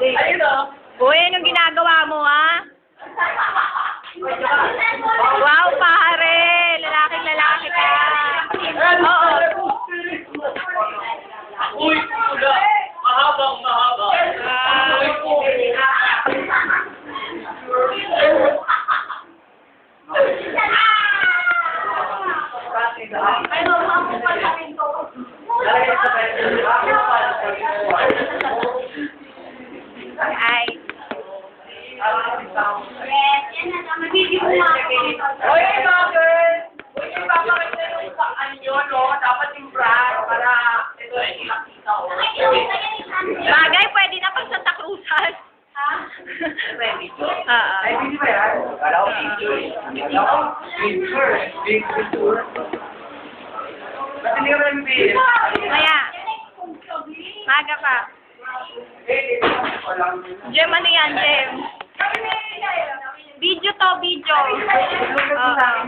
Ayun o. Uy, anong ginagawa mo, ha? Wow, pare! Lalaking lalaki ka. Oo. Uy, pula. Mahabang mahaba. Ah. Uy, pula. Ay. Uy, mga girl. Uy, ipapakita yung sa anyo, no? Dapat yung brand para ito ay nakita, oh. Bagay, pwede na pag Santa Cruzan. Ready? Oo. Ay, hindi ba yan? Kala ko picture eh. Ako, picture. Big picture. Ba't hindi ka ba nag-bill? Maya. Maga pa. Eh. Jem, ano yan, Jem? 我们在这